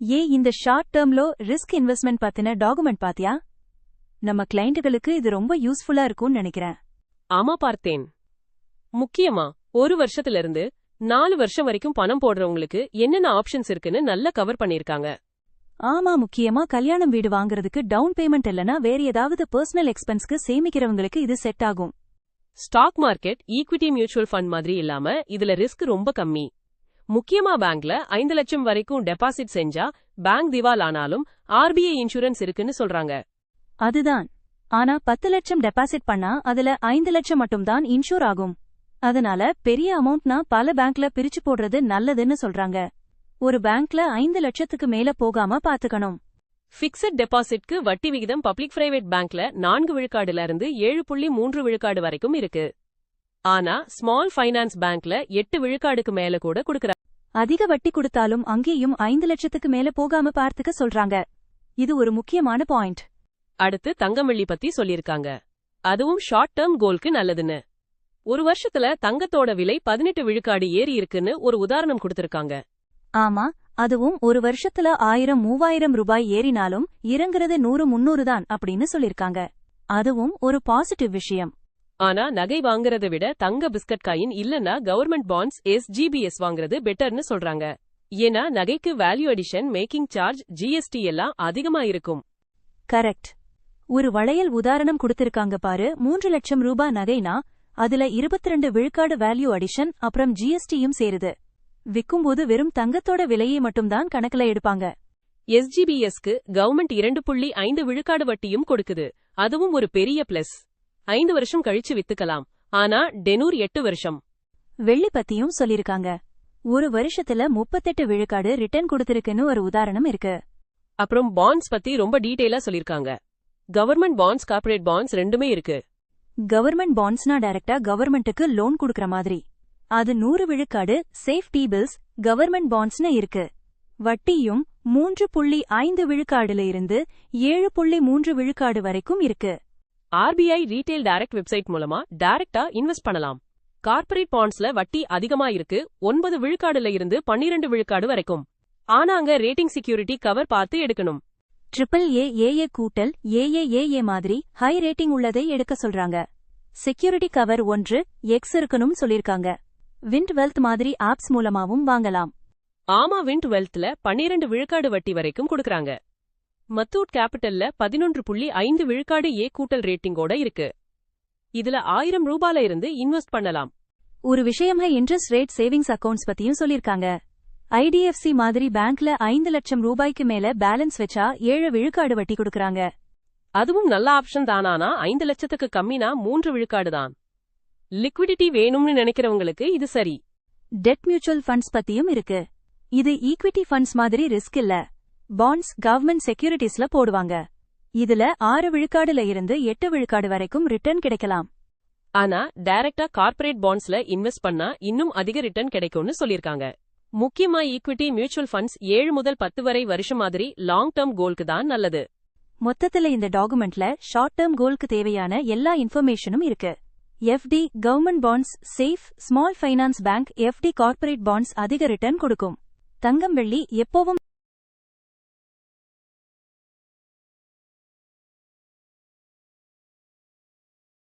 ஏ இந்த ஷார்ட் டேர்ம்ல risk investment பத்தின டாக்குமெண்ட் பாத்தியா? நம்ம கிளையண்ட்டுகளுக்கு இது ரொம்ப யூஸ்ஃபுல்லா இருக்கும்னு நினைக்கிறேன். ஆமா பார்த்தேன். முக்கியமா ஒரு வருஷத்துல இருந்து நாலு வருஷம் வரைக்கும் பணம் போடுறவங்களுக்கு என்னென்ன ஆப்ஷன்ஸ் இருக்குன்னு நல்லா கவர் பண்ணிருக்காங்க ஆமா முக்கியமா கல்யாணம் வீடு வாங்குறதுக்கு டவுன் பேமெண்ட் இல்லனா வேற ஏதாவது பர்சனல் எக்ஸ்பென்ஸ்க்கு சேமிக்கிறவங்களுக்கு இது செட் ஆகும். Stock market equity mutual fund மாதிரி இல்லாம இதுல ரிஸ்க் ரொம்ப கம்மி. முக்கியமா பேங்க்ல ஐந்து லட்சம் வரைக்கும் டெபாசிட் செஞ்சா பேங்க் திவால் ஆனாலும் ஆர்பிஐ இன்சூரன்ஸ் இருக்குன்னு சொல்றாங்க. அதுதான். ஆனா பத்து லட்சம் டெபாசிட் பண்ணா அதுல ஐந்து லட்சம் மட்டும்தான் இன்சூர் ஆகும். அதனால பெரிய அமௌண்ட்னா பல பேங்க்ல பிரிச்சு போடுறது நல்லதுன்னு சொல்றாங்க. ஒரு பேங்க்ல ஐந்து லட்சத்துக்கு மேல போகாம பாத்துக்கணும். பிக்ஸட் டெபாசிட்க்கு வட்டி விகிதம் பப்ளிக் பிரைவேட் பேங்க்ல நான்கு விழுக்காடுல இருந்து ஏழு புள்ளி மூன்று விழுக்காடு வரைக்கும் இருக்கு. ஆனா ஸ்மால் ஃபைனான்ஸ் பேங்க்ல எட்டு விழுக்காடுக்கு மேல கூட கொடுக்கறாங்க அதிக வட்டி கொடுத்தாலும் அங்கேயும் ஐந்து லட்சத்துக்கு மேல போகாம பார்த்துக்க சொல்றாங்க. இது ஒரு முக்கியமான பாயிண்ட். அடுத்து தங்கம் வெள்ளி பத்தி சொல்லிருக்காங்க அதுவும் ஷார்ட் டேர்ம் கோல்க்கு நல்லதுன்னு. ஒரு வருஷத்துல தங்கத்தோட விலை பதினெட்டு விழுக்காடு ஏறி இருக்குன்னு ஒரு உதாரணம் கொடுத்திருக்காங்க. ஆமா அதுவும் ஒரு வருஷத்துல ஆயிரம் மூவாயிரம் ரூபாய் ஏறினாலும் இறங்குறது நூறு முன்னூறு தான் அப்படின்னு சொல்லிருக்காங்க அதுவும் ஒரு பாசிட்டிவ் விஷயம். ஆனா நகை வாங்குறத விட தங்க பிஸ்கட் காயின் இல்லனா கவர்மெண்ட் பாண்ட்ஸ் எஸ்ஜிபிஎஸ் வாங்குறது பெட்டர்னு சொல்றாங்க. ஏன்னா நகைக்கு value addition making charge GST எல்லாம் அதிகமா இருக்கும். கரெக்ட் ஒரு வளையல் உதாரணம் கொடுத்திருக்காங்க பாரு. மூன்று லட்சம் ரூபாய் நகைனா அதுல 22 விழுக்காடு வேல்யூ அடிஷன் அப்புறம் ஜிஎஸ்டியும் சேருது. விக்கும்போது வெறும் தங்கத்தோட விலையை மட்டும்தான் கணக்குல எடுப்பாங்க. எஸ்ஜிபிஎஸ்க்கு கவர்மெண்ட் இரண்டு புள்ளி ஐந்து விழுக்காடு வட்டியும் கொடுக்குது. அதுவும் ஒரு பெரிய பிளஸ் ஐந்து வருஷம் கழிச்சு வித்துக்கலாம். ஆனா டெனூர் எட்டு வருஷம். வெள்ளி பத்தியும் சொல்லிருக்காங்க. ஒரு வருஷத்துல முப்பத்தெட்டு விழுக்காடு ரிட்டர்ன் கொடுத்திருக்குன்னு ஒரு உதாரணம் இருக்கு. அப்புறம் பாண்ட்ஸ் பத்தி ரொம்ப டீடைலா சொல்லிருக்காங்க. கவர்மெண்ட் பாண்ட்ஸ் கார்ப்பரேட் பாண்ட்ஸ் ரெண்டுமே இருக்கு. கவர்மெண்ட் பாண்ட்ஸ்னா டைரக்டா கவர்மெண்ட்டுக்கு லோன் கொடுக்கற மாதிரி. அது நூறு விழுக்காடு சேஃப் டி பில்ஸ் கவர்மெண்ட் பாண்ட்ஸ்னு இருக்கு. வட்டியும் மூன்று புள்ளி ஐந்து விழுக்காடுல இருந்து ஏழு புள்ளி மூன்று விழுக்காடு வரைக்கும் இருக்கு. ஆர்பிஐ ரீட்டைல் டைரக்ட் வெப்சைட் மூலமா டைரக்டா இன்வெஸ்ட் பண்ணலாம். கார்ப்பரேட் பாண்ட்ஸ்ல வட்டி அதிகமா இருக்கு ஒன்பது விழுக்காடுல இருந்து பன்னிரண்டு விழுக்காடு வரைக்கும். ஆனா அங்க ரேட்டிங் செக்யூரிட்டி கவர் பார்த்து எடுக்கணும். ட்ரிபிள் ஏ ஏஏ கூட்டல் ஏஏஏஏ மாதிரி ஹை ரேட்டிங் உள்ளதை எடுக்க சொல்றாங்க. செக்யூரிட்டி கவர் ஒன்று எக்ஸ் இருக்கணும் சொல்லிருக்காங்க. விண்ட் வெல்த் மாதிரி ஆப்ஸ் மூலமாவும் வாங்கலாம். ஆமா விண்ட் வெல்த்ல பன்னிரண்டு விழுக்காடு வட்டி வரைக்கும் கொடுக்கறாங்க. மத்தூட் கேபிட்டல்ல பதினொன்று புள்ளி ஐந்து விழுக்காடு ஏ கூட்டல் ரேட்டிங்கோட இருக்கு. இதுல ஆயிரம் ரூபால இருந்து இன்வெஸ்ட் பண்ணலாம். ஒரு விஷயமா இன்ட்ரெஸ்ட் ரேட் சேவிங்ஸ் அக்கவுண்ட்ஸ் பத்தியும் சொல்லிருக்காங்க. ஐடிஎஃப்சி மாதிரி பேங்க்ல ஐந்து லட்சம் ரூபாய்க்கு மேல பேலன்ஸ் வச்சா ஏழு விழுக்காடு வட்டி கொடுக்கறாங்க. அதுவும் நல்ல ஆப்ஷன் தானானா ஐந்து லட்சத்துக்கு கம்மினா மூன்று விழுக்காடு தான். லிக்விடிட்டி வேணும்னு நினைக்கிறவங்களுக்கு இது சரி. டெட் மியூச்சுவல் ஃபண்ட்ஸ் பத்தியும் இருக்கு. இது ஈக்விட்டி ஃபண்ட்ஸ் மாதிரி ரிஸ்க் இல்ல. பாண்ட்ஸ் கவர்மெண்ட் செக்யூரிட்டிஸ்ல போடுவாங்க. இதுல ஆறு விழுக்காடுல இருந்து எட்டு விழுக்காடு வரைக்கும் ரிட்டர்ன் கிடைக்கலாம். ஆனா டைரக்டா கார்ப்பரேட் பாண்ட்ஸ்ல இன்வெஸ்ட் பண்ணா இன்னும் அதிக ரிட்டர்ன் கிடைக்கும்னு சொல்லிருக்காங்க முக்கியமா ஈக்விட்டி மியூச்சுவல் ஃபண்ட்ஸ் ஏழு முதல் பத்து வரை வருஷம் மாதிரி லாங் டேர்ம் கோல்க்கு தான் நல்லது. மொத்தத்துல இந்த டாக்குமெண்ட்ல ஷார்ட் டேர்ம் கோல்க்கு தேவையான எல்லா இன்ஃபர்மேஷனும் இருக்கு. FD government bonds safe small finance bank FD corporate bonds அதிக ரிட்டர்ன் கொடுக்கும். தங்கம் வெள்ளி எப்பவும்